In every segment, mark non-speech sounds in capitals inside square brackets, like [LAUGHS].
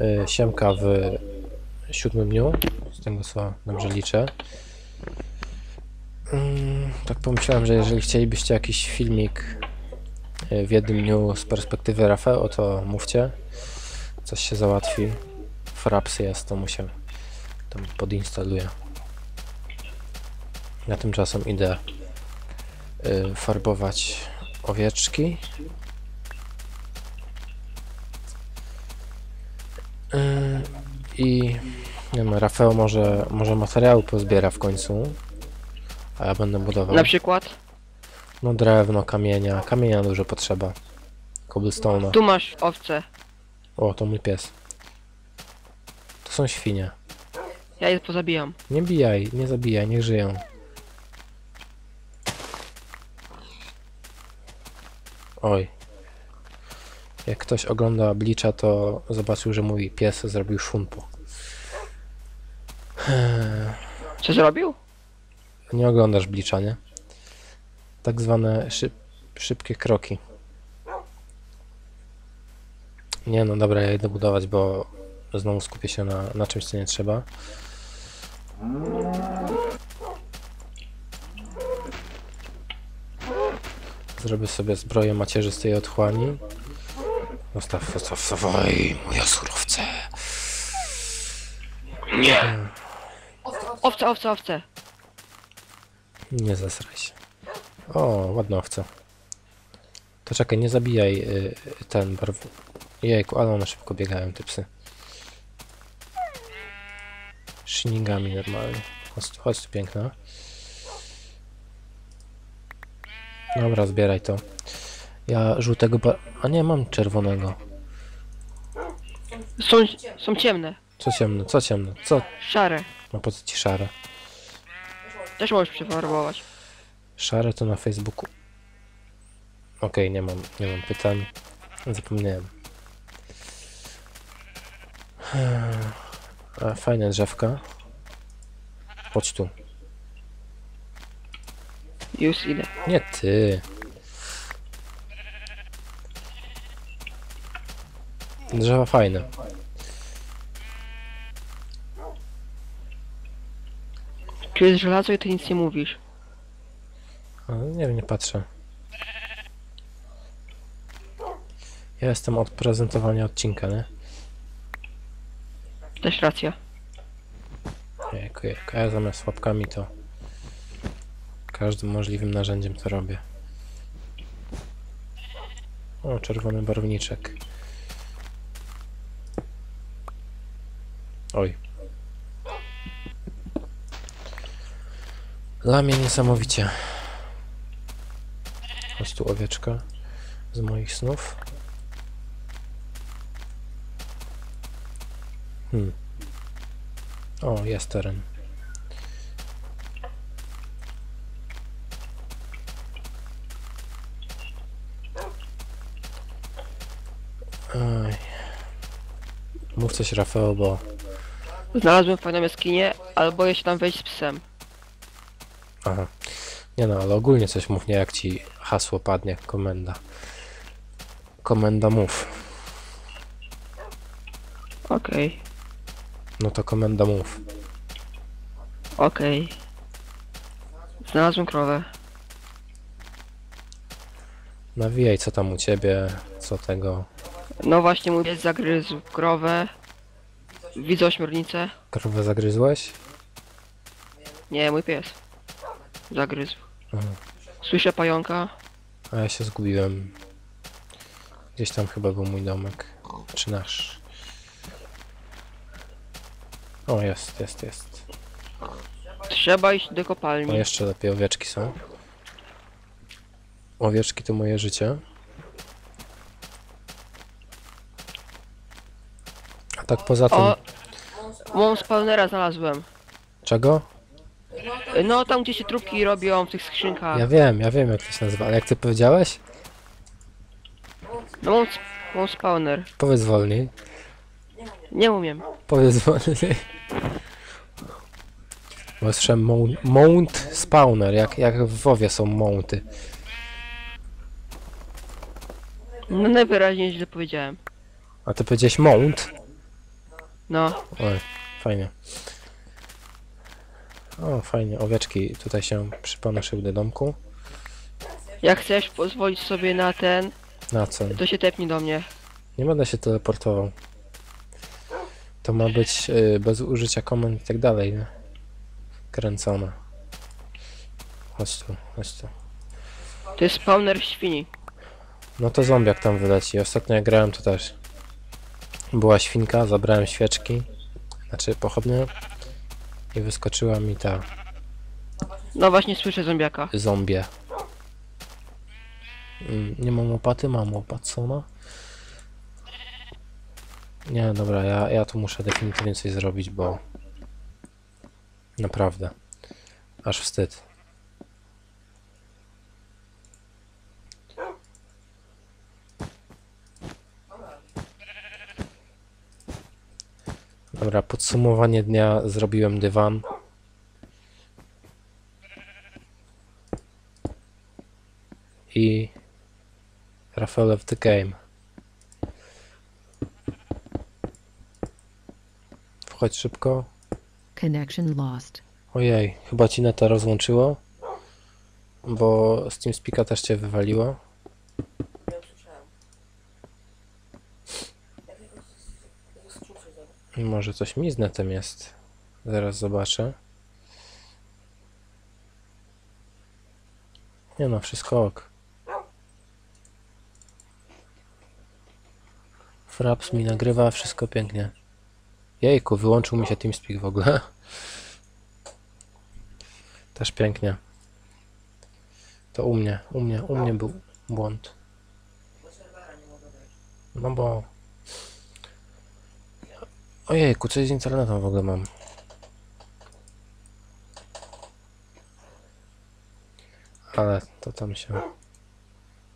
y, siemka w siódmym dniu, z tego co dobrze liczę. Mm, tak pomyślałem, że jeżeli chcielibyście jakiś filmik y, w jednym dniu z perspektywy Rafał, to mówcie. Coś się załatwi. Fraps jest, to mu się tam podinstaluję. Ja tymczasem idę y, farbować owieczki. Y, I nie wiem, Rafał może, może materiału pozbiera w końcu. A ja będę budował. Na przykład, No drewno, kamienia. Kamienia dużo potrzeba. Cobblestone'a. tu masz owce. O, to mój pies. To są świnie. Ja je pozabijam. Nie bijaj, nie zabijaj, niech żyją. Oj. Jak ktoś ogląda Blicza, to zobaczył, że mój pies zrobił szumpo. Co zrobił? Nie oglądasz Blicza, nie? Tak zwane szyb, szybkie kroki. Nie no, dobra, ja idę budować, bo znowu skupię się na, na czymś, co nie trzeba. Zrobię sobie zbroję macierzystej otchłani. Zostaw, zostaw, wstawaj, moje surowce. Nie. Owce, owce, owce. Nie zesraj się. O, ładna owca. To czekaj, nie zabijaj y, ten barw... Jejku, ale one szybko biegają, te psy. Shinigami normalnie. Chodź, tu, chodź tu, piękna. Dobra, zbieraj to. Ja żółtego bar... A nie, mam czerwonego. Są, są ciemne. Co ciemno, co ciemno? Co? Szare. No po co ci szare? Też możesz przefarbować. Szare to na Facebooku. Okej, nie mam, nie mam pytań. Zapomniałem. A, fajne drzewka. Chodź tu. Już idę. Nie ty. Drzewa fajne. Tu jest żelazo i ty nic nie mówisz. A, nie wiem, nie patrzę. Ja jestem od prezentowania odcinka, nie? Też racja. Jejku. A ja zamiast łapkami to każdym możliwym narzędziem to robię. O, czerwony barwniczek. Oj. Lamie niesamowicie. Chodź tu owieczka z moich snów. Hmm. O, jest teren. Oj. Mów coś Rafał, bo Znalazłem fajną jaskinię, ale boję się tam wejść z psem. Aha. Nie no, ale ogólnie coś mów, nie jak ci hasło padnie, komenda. Komenda mów. Okej, No to komenda mów. okej. Znalazłem krowę. Nawijaj, co tam u ciebie, co tego. No właśnie mój pies zagryzł krowę. Widzę ośmiornicę. Krowę zagryzłeś? Nie, mój pies. Zagryzł. Aha. Słyszę pająka. A ja się zgubiłem. Gdzieś tam chyba był mój domek. Czy nasz? O, jest, jest, jest. Trzeba iść do kopalni. jeszcze lepiej owieczki są. Owieczki to moje życie. Tak poza tym... O! Mam spawnera znalazłem. Czego? No tam gdzie się trupki robią w tych skrzynkach. Ja wiem, ja wiem jak to się nazywa, ale jak ty powiedziałeś? No mam, sp- mam spawner. Powiedz wolniej. Nie umiem. Powiedz wolniej. Bo słyszałem mount, mount spawner, jak, jak w WoWie są mounty. No najwyraźniej źle powiedziałem. A ty powiedziałeś mount? No, Oj, fajnie. O, fajnie, owieczki tutaj się przypanoszyły do domku. jak chcesz pozwolić sobie na ten, Na co? to się tepnij do mnie. Nie będę się teleportował. To ma być y, bez użycia komend i tak dalej, nie? Kręcone. Chodź tu, chodź tu. To jest spawner świni. No to zombiak tam wyleci. Ostatnio jak grałem to też. Była świnka, zabrałem świeczki. Znaczy pochodnie. I wyskoczyła mi ta No właśnie słyszę zombiaka. zombie. Mm, Nie mam łopaty, mam łopacona. Nie, dobra, ja, ja tu muszę definitywnie coś zrobić, bo naprawdę aż wstyd. Dobra, podsumowanie dnia zrobiłem dywan. i Rafael of the Game. Wchodź szybko. Connection lost. Ojej, chyba ci neta rozłączyło, bo z TeamSpeaka też cię wywaliło. Może coś mi z netem jest. Zaraz zobaczę. Nie no, wszystko ok. Fraps mi nagrywa, wszystko pięknie. Jejku, wyłączył mi się TeamSpeak w ogóle. [LAUGHS] Też pięknie. To u mnie, u mnie, u mnie był błąd. No bo... Ojejku, coś z internetem w ogóle mam. Ale to tam się...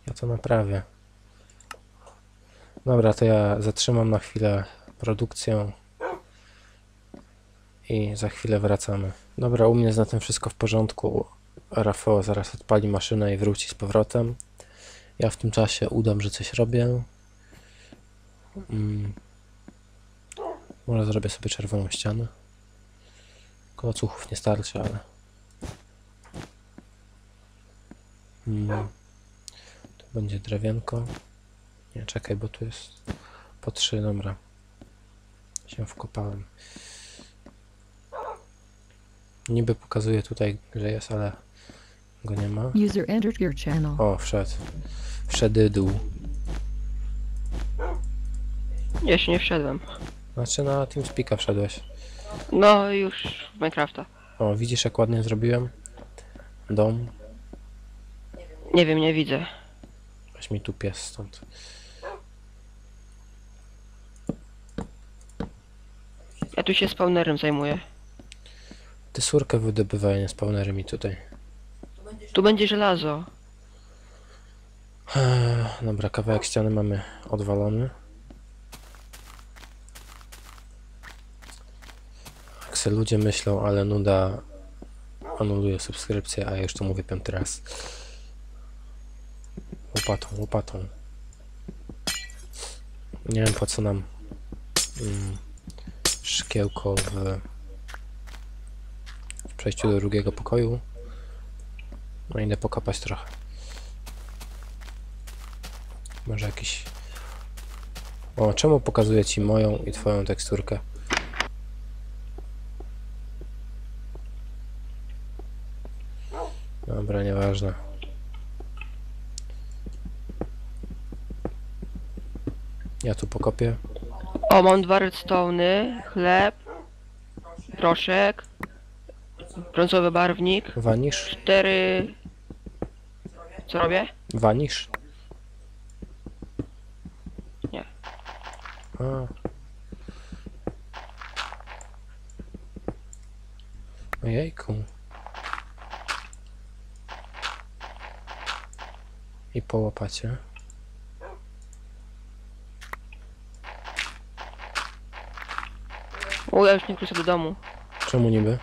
Ja to naprawię. Dobra, to ja zatrzymam na chwilę produkcję i za chwilę wracamy. Dobra, u mnie jest na tym wszystko w porządku. Rafał zaraz odpali maszynę i wróci z powrotem. Ja w tym czasie udam, że coś robię. Mm. Może zrobię sobie czerwoną ścianę. Kołacuchów nie starczy, ale... Mm. Tu będzie drewienko. Nie, czekaj, bo tu jest po trzy, dobra. Się wkopałem. Niby pokazuje tutaj, że jest, ale go nie ma. User entered your channel. O, wszedł. Wszedł. Jeszcze nie wszedłem. Znaczy na TeamSpeaka wszedłeś. No już w Minecrafta. O, widzisz jak ładnie zrobiłem? Dom. Nie wiem, nie widzę. Weź mi tu pies stąd. Ja tu się spawnerem zajmuję. Ty surkę wydobywaj, nie spawnery mi tutaj. Tu będzie żelazo. Eee, Dobra, kawałek ściany mamy odwalony. Se ludzie myślą, ale nuda anuluje subskrypcję, a ja już to mówię piąty raz. Łopatą, łopatą. Nie wiem po co nam mm, szkiełko w, w przejściu do drugiego pokoju. No idę pokapać trochę. Może jakiś... O, czemu pokazuję ci moją i twoją teksturkę? Dobra, nieważne. Ja tu pokopię. O, mam dwa redstone'y, chleb, proszek, brązowy barwnik, Wanisz? cztery... Co robię? Wanisz? Nie. A. Ojejku. I po łopacie. O, ja już nie wrócę do domu. Czemu niby?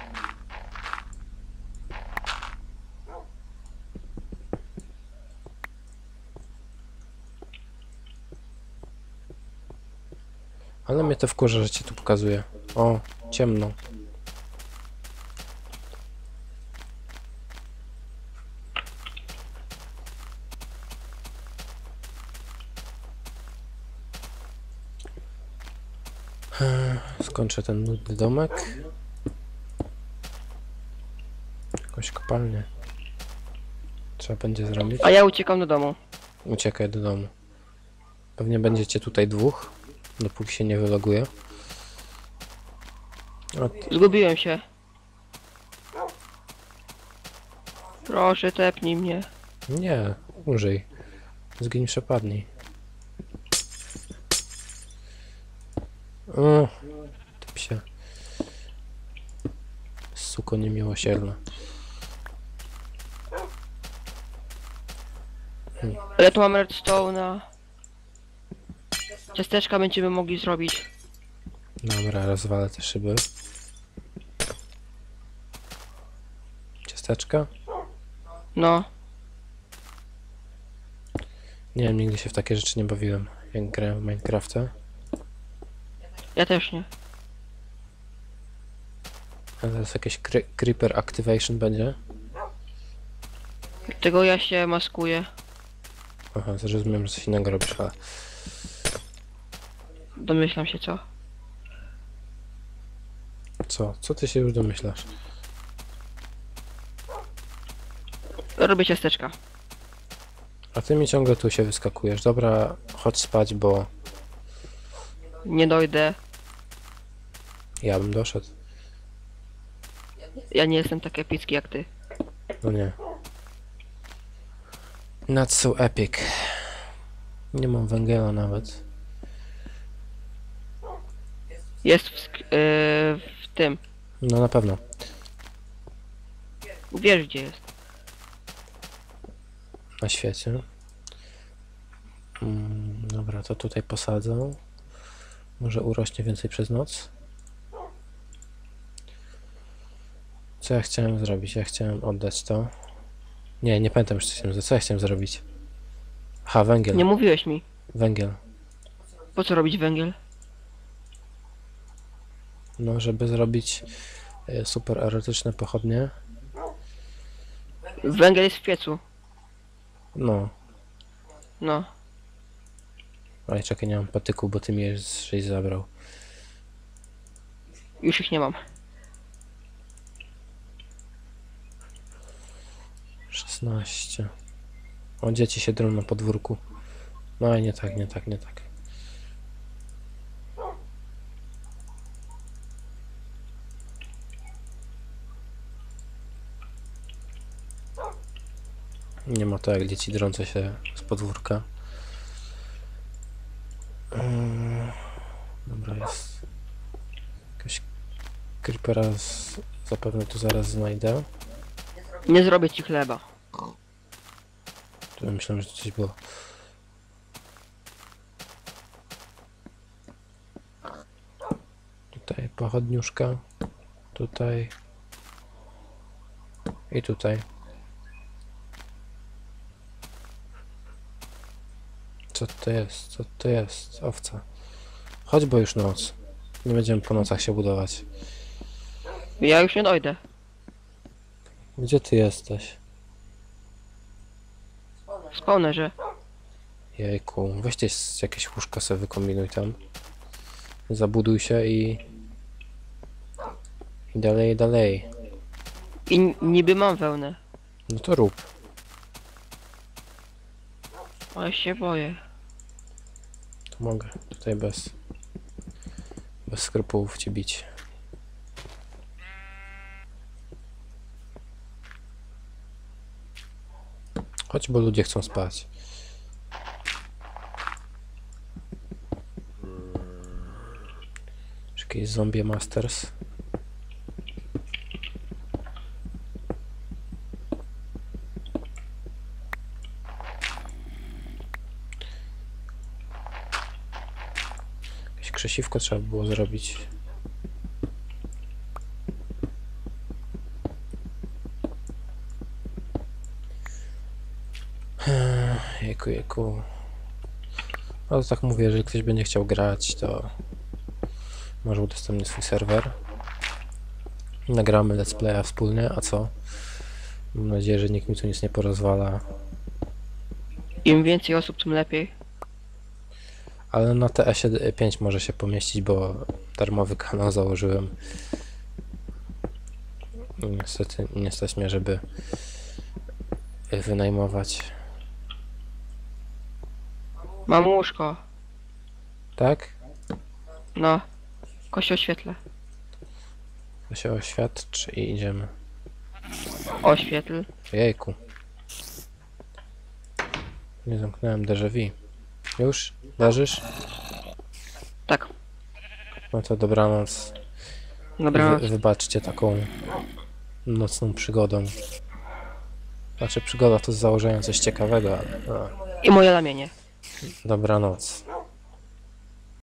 Ale mnie to wkurza, że cię tu pokazuje. O, ciemno. Skończę ten nudny domek. Jakąś kopalnię. Trzeba będzie zrobić. A ja uciekam do domu. Uciekaj do domu. Pewnie będziecie tutaj dwóch, dopóki się nie wyloguje. O, Zgubiłem się. Proszę, tepnij mnie. nie, użyj. Zgiń, przepadnij. O, ty psie. Suko niemiłosierna. Ale tu mam redstone'a. Ciasteczka będziemy mogli zrobić. Dobra, rozwalę te szyby. Ciasteczka? No. Nie wiem, nigdy się w takie rzeczy nie bawiłem, jak grałem w Minecrafta. Ja też nie. A teraz jakieś cre Creeper Activation będzie? Tego ja się maskuję. Aha, zrozumiałem, że coś innego robisz, ale... Domyślam się co. Co? Co ty się już domyślasz? Robię ciasteczka. A ty mi ciągle tu się wyskakujesz. Dobra, chodź spać, bo Nie dojdę. ja bym doszedł. Ja nie jestem tak epicki jak ty. No nie. Not so epic. Nie mam węgiela nawet. Jest w, sk- yy, w tym. No na pewno. Wiesz gdzie jest. Na świecie. Mm, dobra, to tutaj posadzę. Może urośnie więcej przez noc. Co ja chciałem zrobić? Ja chciałem oddać to. Nie, nie pamiętam już co chciałem, co ja chciałem zrobić. Aha, węgiel. Nie mówiłeś mi. Węgiel. Po co robić węgiel? No, żeby zrobić e, super erotyczne pochodnie. Węgiel jest w piecu. No, No. ale czekaj, nie mam patyku, bo ty mi je 6 zabrał. Już ich nie mam. 16. O, dzieci się drą na podwórku. No i nie tak, nie tak, nie tak. Nie ma to jak dzieci drące się z podwórka. Mm, Dobra, jest. Jakaś creepera z... zapewne tu zaraz znajdę. Nie zrobię ci chleba. Tu myślałem, że coś było. Tutaj pochodniuszka. Tutaj. I tutaj. Co to jest? Co to jest? Owca. Chodź, bo już noc. Nie będziemy po nocach się budować. Ja już nie dojdę. Gdzie ty jesteś? Wspomnę, że Jejku, weźcie s- jakieś łóżko sobie wykombinuj tam. Zabuduj się i... I dalej, dalej. i n- niby mam wełnę. No to rób. Ale się boję. To mogę. Tutaj bez... Bez skrupułów cię bić. Chodź, bo ludzie chcą spać. Jakieś zombie masters. Jakieś krzesiwko trzeba było zrobić. Jejku, jejku. No tak mówię, jeżeli ktoś będzie chciał grać, to Może udostępnię swój serwer. Nagramy let's playa wspólnie, a co? Mam nadzieję, że nikt mi tu nic nie porozwala. Im więcej osób, tym lepiej. Ale na TS 5 może się pomieścić, bo darmowy kanał założyłem. Niestety nie stać mnie, żeby wynajmować. Mam łóżko. Tak? No. Kościół świetle. To się oświadczy i idziemy. Oświetl. Jejku. Nie zamknąłem déjà vu. Już? Leżysz? Tak. No to dobranoc. Dobra. Wy, wybaczcie taką nocną przygodą. Znaczy przygoda to z założenia coś ciekawego, ale no, I moje lamienie. Dobranoc.